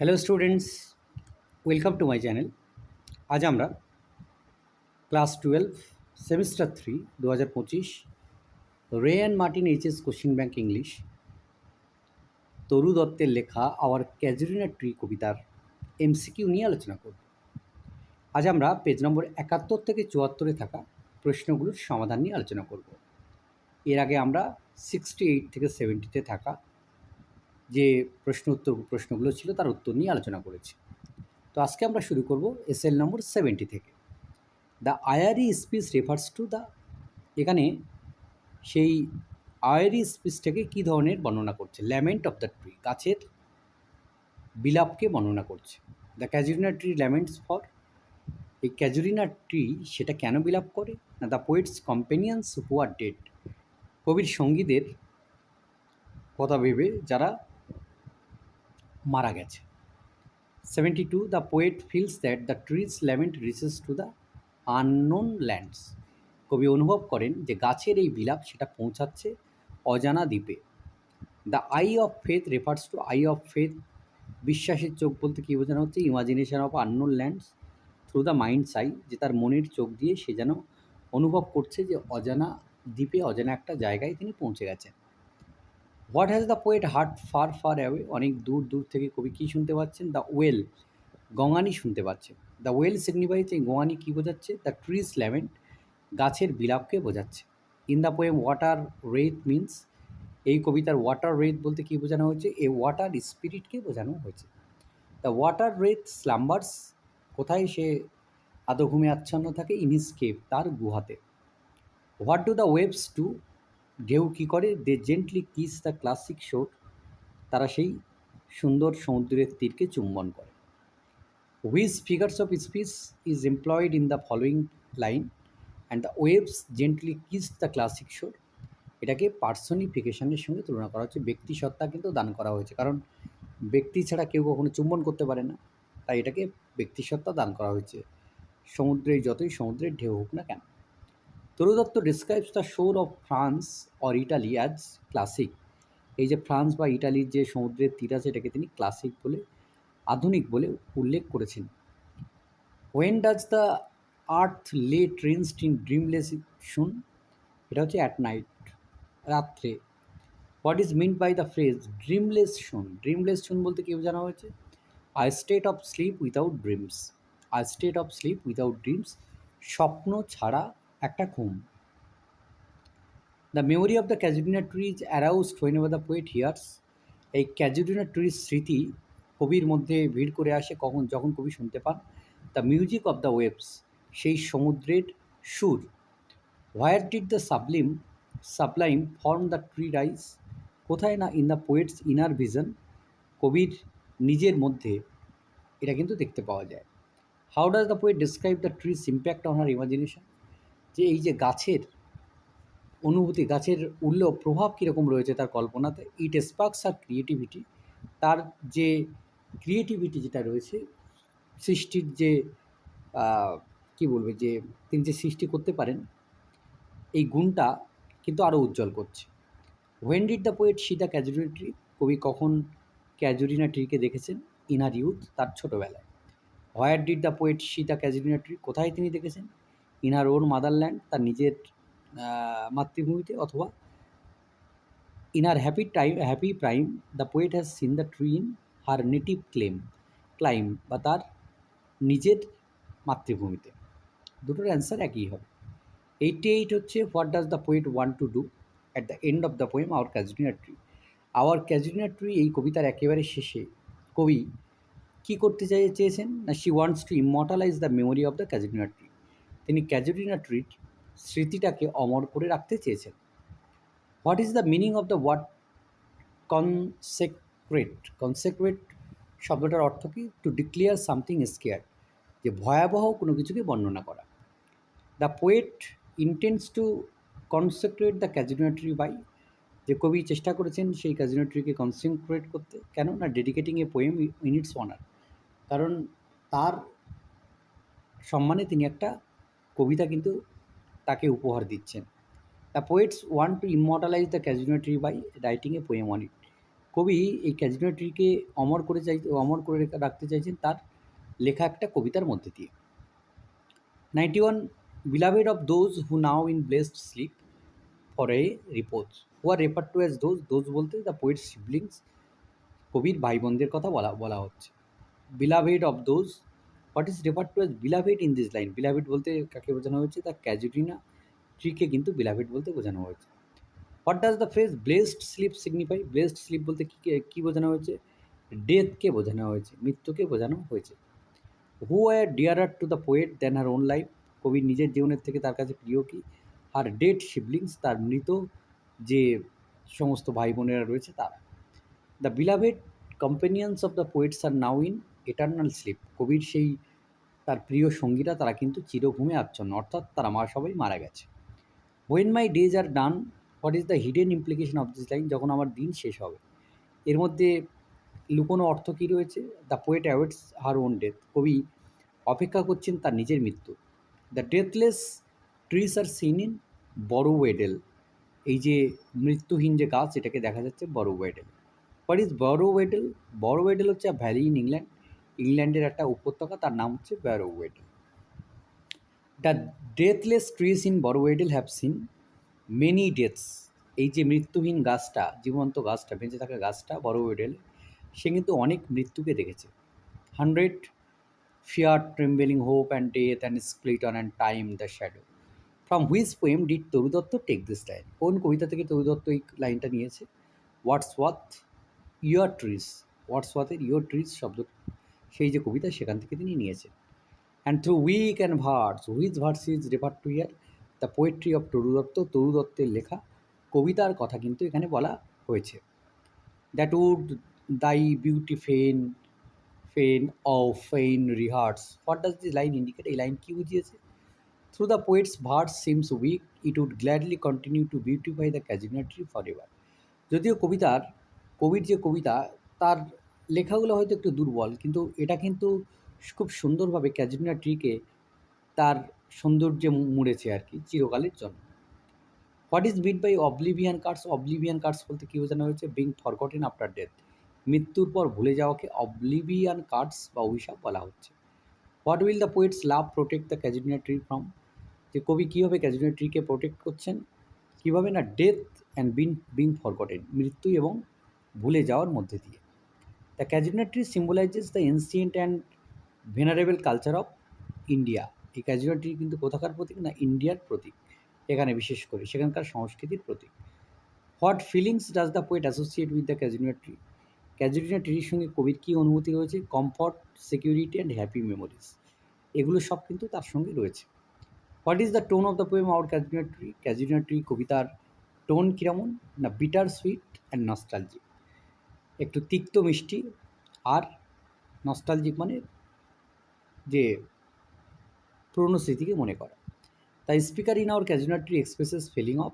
Hello students welcome to my channel আজ আমরা class twelve semester three দু হাজার পঁচিশ Ray and Martin HS question bank English Toru দত্তের লেখা আওয়ার ক্যাজুরিনা ট্রি কবিতার এমসিকিউ নিয়ে আলোচনা করব। আজ আমরা পেজ নম্বর একাত্তর থেকে চুয়াত্তরে থাকা প্রশ্নগুলোর সমাধান নিয়ে আলোচনা করব। এর আগে আমরা সিক্সটি এইট থেকে সেভেন্টিতে থাকা যে প্রশ্ন উত্তর প্রশ্নগুলো ছিল তার উত্তর নিয়ে আলোচনা করেছি। তো আজকে আমরা শুরু করব এসএল নম্বর সেভেন্টি থেকে। The eerie speech refers to the এখানে সেই আয়ারি স্পিচটাকে কী ধরনের বর্ণনা করছে? ল্যামেন্ট অফ দ্য ট্রি, গাছের বিলাপকে বর্ণনা করছে। The casuarina tree laments for, এই ক্যাজুরিনা ট্রি সেটা কেন বিলাপ করে? না, the poet's companions who are dead. কবির সঙ্গীদের কথা ভেবে যারা মারা গেছে। Seventy two the poet feels that the trees lament reaches to the unknown lands কবি অনুভব করেন যে গাছের এই বিলাপ সেটা পৌঁছাচ্ছে অজানা দ্বীপে। The eye of faith refers to eye of faith বিশ্বাসের চোখ বলতে কী বোঝানো হচ্ছে? Imagination of unknown lands through the mind's eye যে তার মনের চোখ দিয়ে সে যেন অনুভব করছে যে অজানা দ্বীপে অজানা একটা জায়গায় তিনি পৌঁছে গেছেন। What has the poet heard far far away অনেক দূর দূর থেকে কবি কী শুনতে পাচ্ছেন? দ্য ওয়েল গঙানি শুনতে পাচ্ছেন। দ্য ওয়েল সিগনিফাইজ এই গঙানি কী বোঝাচ্ছে? দ্য ট্রিজ ল্যামেন্ট গাছের বিলাপকে বোঝাচ্ছে। In the poem water wraith means এই কবিতার ওয়াটার রেথ বলতে কী বোঝানো হয়েছে? এ ওয়াটার স্পিরিটকে বোঝানো হয়েছে। দ্য ওয়াটার রেথ স্লাম্বার্স কোথায় সে আদো ঘুমে আচ্ছন্ন থাকে? ইন হিস কেভ তার গুহাতে। What do the waves to ঢেউ কী করে? They gently kiss the classic shore তারা সেই সুন্দর সমুদ্রের তীরকে চুম্বন করে। Which figures of speech is employed in the following line and the waves gently kiss the classic shore এটাকে পার্সনিফিকেশনের সঙ্গে তুলনা করা হচ্ছে। ব্যক্তি সত্তা কিন্তু দান করা হয়েছে। কারণ ব্যক্তি ছাড়া কেউ কখনো চুম্বন করতে পারে না। তাই এটাকে ব্যক্তিসত্তা দান করা হয়েছে। সমুদ্রে যতই সমুদ্রের ঢেউ হোক না কেন। Toru Dutt describes the shore of France or Italy as classic এই যে ফ্রান্স বা ইটালির যে সমুদ্রের তীর আছে এটাকে তিনি ক্লাসিক বলে, আধুনিক বলে উল্লেখ করেছেন। ওয়েন ডাজ দ্য আর্থ লে ট্রেন্সড ইন ড্রিমলেস শুন এটা হচ্ছে অ্যাট নাইট রাত্রে। What is meant by the phrase dreamless swoon dreamless swoon বলতে কেউ জানা হয়েছে? A state of sleep without dreams a state of sleep without dreams স্বপ্ন ছাড়া একটা ঘুম the memory of the casuarina trees arouse whenever the poet hears এই casuarina trees স্মৃতি কবির মধ্যে ভিড় করে আসে কখন যখন কবি শুনতে পান। The music of the waves সেই সমুদ্রের সুর। Where did the sublime sublime form the tree rise কোথায় না in the poet's inner vision কবির নিজের মধ্যে এটা কিন্তু দেখতে পাওয়া যায়। How does the poet describe the tree's impact on her imagination যে এই যে গাছের অনুভূতি, গাছের উল্ল প্রভাব কীরকম রয়েছে তার কল্পনাতে ইট স্পার্কস আর ক্রিয়েটিভিটি তার যে ক্রিয়েটিভিটি যেটা রয়েছে, সৃষ্টির যে কি বলবে, যে তিনি যে সৃষ্টি করতে পারেন, এই গুণটা কিন্তু আরও উজ্জ্বল করছে। When did the poet see the casuarina tree কবি কখন ক্যাজুরিনা ট্রিকে দেখেছেন? ইনার ইউথ তার ছোটোবেলায়। Where did the poet see the casuarina tree কোথায় তিনি দেখেছেন? ইনার ওন মাদারল্যান্ড, তার নিজের মাতৃভূমিতে অথবা in her happy time happy prime, the poet has seen the tree in her native clime, clime, বা তার নিজের মাতৃভূমিতে। দুটোর অ্যান্সার একই হবে। এইটি এইট হচ্ছে, what does the poet want to do? At the end of the poem, our casuarina tree. Our casuarina tree এই কবিতার একেবারে শেষে, কবি কী করতে চাই, চেয়েছেন? না, she wants to immortalise the memory of the casuarina tree. তিনি ক্যাজুরিনা ট্রিট স্মৃতিটাকে অমর করে রাখতে চেয়েছেন। What is the meaning of the word consecrate? Consecrate শব্দটার অর্থ কী? টু ডিক্লেয়ার সামথিং স্কেয়ার যে ভয়াবহ কোনো কিছুকে বর্ণনা করা। The poet intends to consecrate the casuarina tree by যে কবি চেষ্টা করেছেন সেই ক্যাজুনিয়া ট্রিকে কনসেন্ট্রেট করতে, কেন না ডেডিকেটিং এ পোয়েম ইনিটস অনার কারণ তার সম্মানে তিনি একটা কবিতা কিন্তু তাকে উপহার দিচ্ছেন। The poet's want to immortalise the casuarina tree by writing a poem on it. কবি এই ক্যাজিনো ট্রিকে অমর করে চাই, অমর করে রেখে- রাখতে চাইছেন তার লেখা একটা কবিতার মধ্যে দিয়ে। Ninety one beloved of those who now in blessed sleep for a repose who are refer to as those those বলতে দ্য পোয়েট সিবলিংস কবির ভাই বোনদের কথা বলা বলা হচ্ছে। Beloved of those what is refer to as beloved in this line beloved বলতে কাকে বোঝানো হয়েছে? দ্য ক্যাজুটিনা ট্রিকে কিন্তু বিলাভেড বলতে বোঝানো হয়েছে। What does the phrase blessed sleep signify blessed sleep বলতে কী কী বোঝানো হয়েছে? ডেথকে বোঝানো হয়েছে, মৃত্যুকে বোঝানো হয়েছে। Who are to the poet than her own life কবির নিজের জীবনের থেকে তার কাছে প্রিয় কি? আর ডেড শিবলিংস তার মৃত যে সমস্ত ভাই বোনেরা রয়েছে তারা। The beloved companions of the poet's are now in eternal sleep কবির সেই, তার প্রিয় সঙ্গীরা তারা কিন্তু চিরঘুমে আচ্ছন্ন, অর্থাৎ তারা মা সবাই মারা গেছে। When my days are done what is the hidden implication of this line যখন আমার দিন শেষ হবে। এর মধ্যে লুকোনো অর্থ কী রয়েছে? The poet awaits her own death কবি অপেক্ষা করছেন তার নিজের মৃত্যু। The deathless trees are seen in Borrowdale এই যে মৃত্যুহীন যে গাছ, এটাকে দেখা যাচ্ছে বড় ওয়েডেল হোয়াট ইজ বড় ওয়েডেল বড় ওয়েডেল হচ্ছে ভ্যালি ইন ইংল্যান্ড ইংল্যান্ডের একটা উপত্যকা, তার নাম হচ্ছে Borrowdale the deathless trees in Borrowdale have seen many deaths এই যে মৃত্যুহীন গাছটা, জীবন্ত গাছটা, বেঁচে থাকা গাছটা বড় ওয়েডেল সে কিন্তু অনেক মৃত্যুকে দেখেছে। Hundred fear trembling hope and death and split on and time the shadow from whose poem did Toru Dutt take this line কোন কবিতা থেকে তরুদত্ত এই লাইনটা নিয়েছে? হোয়াটস ওয়াথ ইয়র ট্রিজ হোয়াটস ওয়াথের ইয়র ট্রিজ শব্দ সেই যে কবিতা সেখান থেকে তিনি নিয়েছেন। And through weak and verse verse is refer to year the poetry of Toru Dutt Toru দত্তের লেখা, কবিতার কথা কিন্তু এখানে বলা হয়েছে। That would thy beauty fain fain uh fain rehearse what does the line indicate এই লাইন কী বুঝিয়েছে? Through the poet's verse seems weak it would gladly continue to beautify the casuarina tree for ever যদিও কবিতার, কবির যে কবিতা, তার লেখাগুলো হয়তো একটু দুর্বল, কিন্তু এটা কিন্তু খুব সুন্দরভাবে ক্যাজুনিয়া ট্রিকে তার সৌন্দর্যে মুড়েছে আর কি, চিরকালের জন্য। What is meant by oblivion curse oblivion curse বলতে কী বোঝানো হয়েছে? বিং ফরগটেন আফটার ডেথ মৃত্যুর পর ভুলে যাওয়াকে অবলিভিয়ান কার্ডস বা অভিশাপ বলা হচ্ছে। What will the poet's love protect the casuarina tree from যে কবি কীভাবে ক্যাজুনিয়া ট্রিকে প্রোটেক্ট করছেন? কীভাবে না death and being being forgotten মৃত্যু এবং ভুলে যাওয়ার মধ্যে দিয়ে। The casuarina tree symbolises the ancient and venerable culture of India এই ক্যাজুনিয়া ট্রি কিন্তু কোথাকার প্রতীক না ইন্ডিয়ার প্রতীক? এখানে বিশেষ করে সেখানকার সংস্কৃতির প্রতীক। What feelings does the poet associate with the casuarina tree casuarina ট্রির সঙ্গে কবির কী অনুভূতি রয়েছে? Comfort security and happy memories এগুলো সব কিন্তু তার সঙ্গে রয়েছে। What is the tone of the poem our casuarina tree casuarina কবিতার টোন কীরকম? না বিটার সুইট অ্যান্ড নস্টালজিক একটু তিক্ত মিষ্টি আর নস্টালজিক মানে যে পুরনো স্মৃতিকে মনে করা। তাই speaker in our casuarina tree expresses feeling of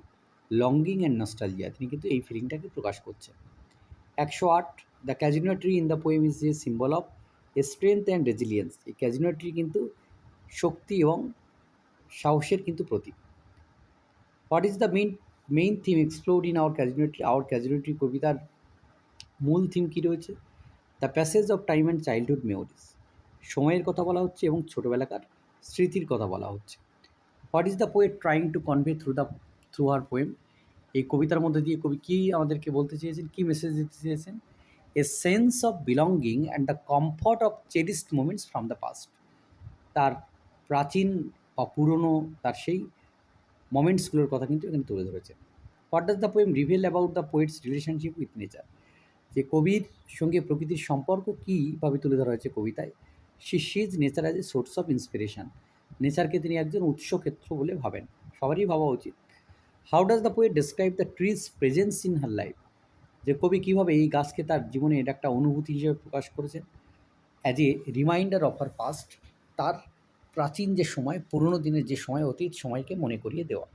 longing and nostalgia তিনি কিন্তু এই ফিলিংটাকে প্রকাশ করছেন। একশো আট the casuarina tree in the poem is a symbol of strength and resilience এই ক্যাজুনাল ট্রি কিন্তু শক্তি এবং সাহসের কিন্তু প্রতীক। What is the main main theme explored in our casuarina tree our casuarina tree কবিতার মূল থিম কী রয়েছে? The passage of time and childhood memories সময়ের কথা বলা হচ্ছে এবং ছোটোবেলাকার স্মৃতির কথা বলা হচ্ছে। What is the poet trying to convey through the through her poem এই কবিতার মধ্যে দিয়ে কবি কী আমাদেরকে বলতে চেয়েছেন, কী মেসেজ দিতে চেয়েছেন? A sense of belonging and the comfort of cherished moments from the past তার প্রাচীন বা পুরনো, তার সেই মোমেন্টসগুলোর কথা কিন্তু এখানে তুলে ধরেছে what does the poem reveal about the poet's relationship with nature যে কবির সঙ্গে প্রকৃতির সম্পর্ক কীভাবে তুলে ধরা হয়েছে কবিতায় she sees nature as a source of inspiration নেচারকে তিনি একজন উৎস ক্ষেত্র বলে ভাবেন। সবারই ভাবা উচিত। How does the poet describe the tree's presence in her life যে কবি কীভাবে এই গাছকে তার জীবনে এটা একটা অনুভূতি হিসেবে প্রকাশ করেছেন। As a reminder of her past তার প্রাচীন যে সময়, পুরনো দিনের যে সময়, অতীত সময়কে মনে করিয়ে দেওয়া।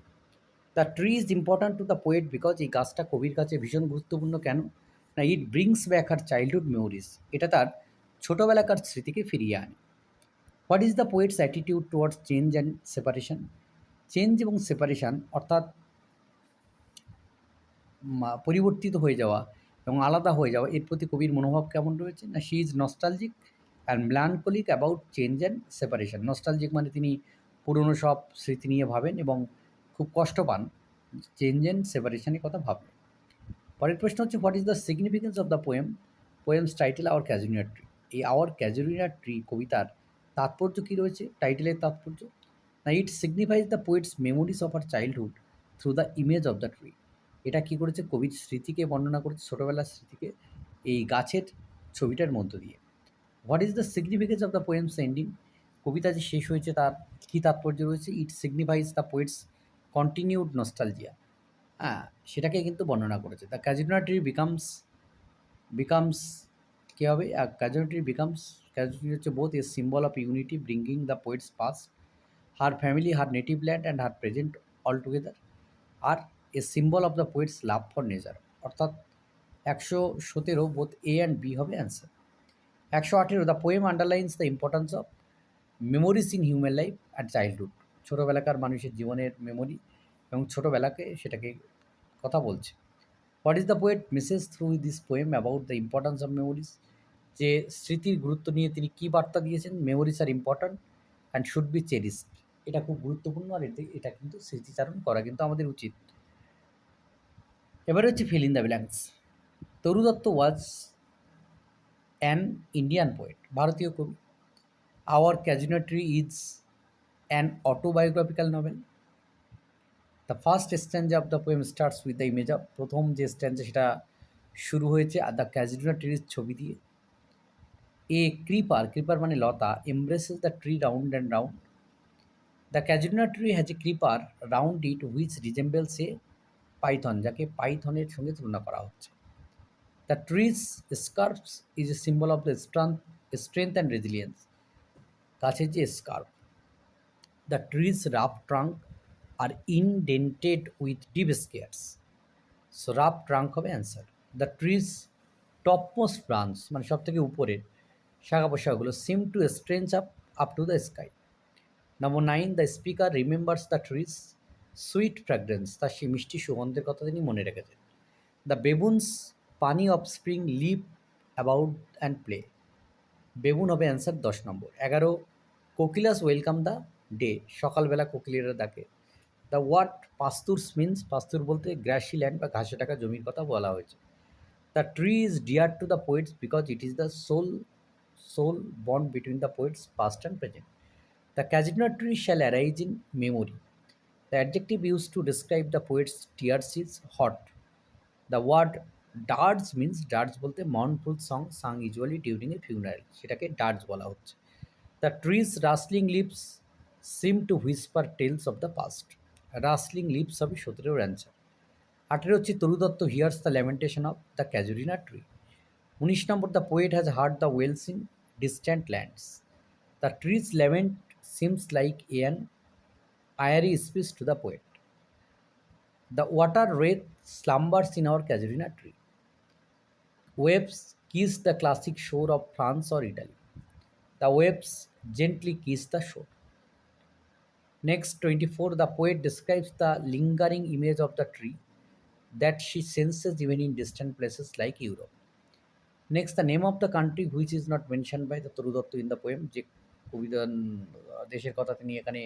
The tree is important to the poet because এই গাছটা কবির কাছে ভীষণ গুরুত্বপূর্ণ কেন? না it brings back her childhood memories এটা তার ছোটোবেলাকার স্মৃতিকে ফিরিয়ে আনে। What is the poet's attitude towards change and separation change এবং সেপারেশন অর্থাৎ পরিবর্তিত হয়ে যাওয়া এবং আলাদা হয়ে যাওয়া, এর প্রতি কবির মনোভাব কেমন রয়েছে? না she is nostalgic and melancholic about change and separation nostalgic মানে তিনি পুরনো সব স্মৃতি নিয়ে ভাবেন এবং খুব কষ্ট পান চেঞ্জ অ্যান্ড সেপারেশনের কথা ভাবলেন পরের প্রশ্ন হচ্ছে what is the significance of the poem poem's title our casuarina tree এই আওয়ার ক্যাজুরিনার ট্রি কবিতার তাৎপর্য কী রয়েছে? টাইটেলের তাৎপর্য? না it signifies the poet's memories of her childhood through the image of the tree এটা কী করেছে? কবির স্মৃতিকে বর্ণনা করেছে, ছোটোবেলার স্মৃতিকে এই গাছের ছবিটার মধ্য দিয়ে। What is the significance of the poem's ending কবিতা যে শেষ হয়েছে তার কী তাৎপর্য রয়েছে? It signifies the poet's continued nostalgia হ্যাঁ সেটাকে কিন্তু বর্ণনা করেছে। The casuarina tree becomes becomes কী হবে? ক্যাজুনা ট্রি বিকামস ক্যাজুনা হচ্ছে both a symbol of unity bringing the poet's past her family her native land and her present all together R a symbol of the poet's love for nature অর্থাৎ একশো সতেরো both A and B হবে answer একশো আঠেরো the poem underlines the importance of memories in human life and childhood ছোটোবেলাকার মানুষের জীবনের memory এবং ছোটোবেলাকে সেটাকে কথা বলছে। What is the poet message through this poem about the importance of memories যে স্মৃতির গুরুত্ব নিয়ে তিনি কী বার্তা দিয়েছেন? Memories are important and should be cherished এটা খুব গুরুত্বপূর্ণ আর এতে, এটা কিন্তু স্মৃতিচারণ করা কিন্তু আমাদের উচিত। এবারে হচ্ছে fill in the blanks Toru Dutt was an Indian poet ভারতীয় কবি। Our casuarina tree is an autobiographical novel the first stanza of the poem starts with the image of প্রথম যে স্ট্যান্ড সেটা শুরু হয়েছে আর দ্য ক্যাজুনা ট্রির ছবি দিয়ে। এ ক্রিপার ক্রিপার মানে লতা embraces the tree round and round the casuarina tree has a creeper round it which resembles a python যাকে পাইথনের সঙ্গে তুলনা করা হচ্ছে। The tree's scars is a symbol of the strength strength and resilience গাছের যে scar the tree's rough trunk are indented with deep scars so rough trunk হবে answer the tree's topmost branch মানে সব থেকে উপরের শাখা পোশাকগুলো seem to stretch up up to the sky number nine the speaker remembers the tree's sweet fragrance তার সেই মিষ্টি সুগন্ধের কথা তিনি মনে রেখেছেন। The baboon's puny offspring leap about and play baboon হবে অ্যান্সার দশ নম্বর। এগারো, কোকিলাস ওয়েলকাম দ্য ডে সকালবেলা কোকিলেরা ডাকে। The word pastures means pasture বলতে গ্র্যাসি ল্যান্ড বা ঘাসে টাকা জমির কথা বলা হয়েছে। The tree is dear to the poet's because it is the soul soul bond between the poet's past and present the casuarina tree shall arise in memory the adjective use to describe the poet's tears is hot the word dirge means dirge বলতে mournful song sung usually during a funeral সেটাকে dirge বলা হচ্ছে। The tree's rustling leaves seem to whisper tales of the past rustling lips হবে সতেরোর answer আঠেরো হচ্ছে তরুদত্ত here's the lamentation of the casuarina tree উনিশ নম্বর the poet has hard the oils in distant lands the trees lament seems like N eerie speech to the poet the water wrath স্লাম্বার্স in our casuarina tree ওয়েবস kiss the classic শোর of France or Italy the waves gently kiss the shore. Next, 24, the poet describes the lingering image of the tree that she senses even in distant places like Europe. Next, the name of the country which is not mentioned by the তরুদত্ত in the poem যে কবিতা দেশের কথা তিনি এখানে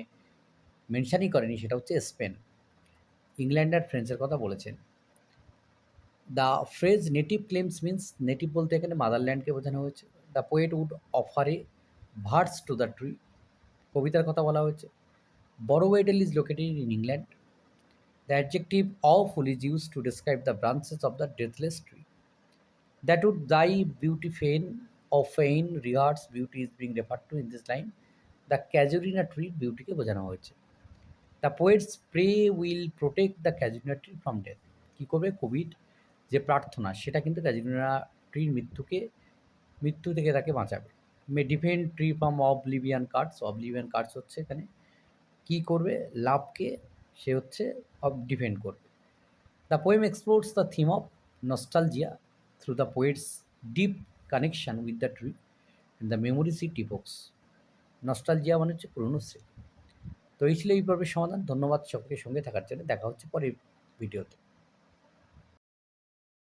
মেনশনই করেনি সেটা হচ্ছে Spain England আর ফ্রেঞ্চের কথা বলেছেন the phrase native climes means native বলতে এখানে মাদারল্যান্ডকে বোঝানো হয়েছে the poet would offer a verse to the tree কবিতার কথা বলা হয়েছে Borrowdale is located in England the adjective awful is use to describe the branches of the deathless tree that would thy beauty fain of fain rehearse beauty is being refer to in this line the casuarina ট্রির বিউটিকে বোঝানো হয়েছে। The poet's pray will protect the casuarina tree from death কী করবে? Covid যে প্রার্থনা, সেটা কিন্তু Casuarina ট্রির মৃত্যুকে, মৃত্যু থেকে তাকে বাঁচাবে। May defend tree from oblivion curse oblivion curse হচ্ছে এখানে। কী করবে, লাভকে সে হচ্ছে অব ডিফেন্ড করবে। The poem explores the theme of nostalgia through the poet's deep connection with the tree the memories it evokes nostalgia মানে হচ্ছে পুরনো স্মৃতি। তো এই ছিল এই পর্বের সমাধান। ধন্যবাদ সকলের সঙ্গে থাকার জন্য। দেখা হচ্ছে পরের ভিডিওতে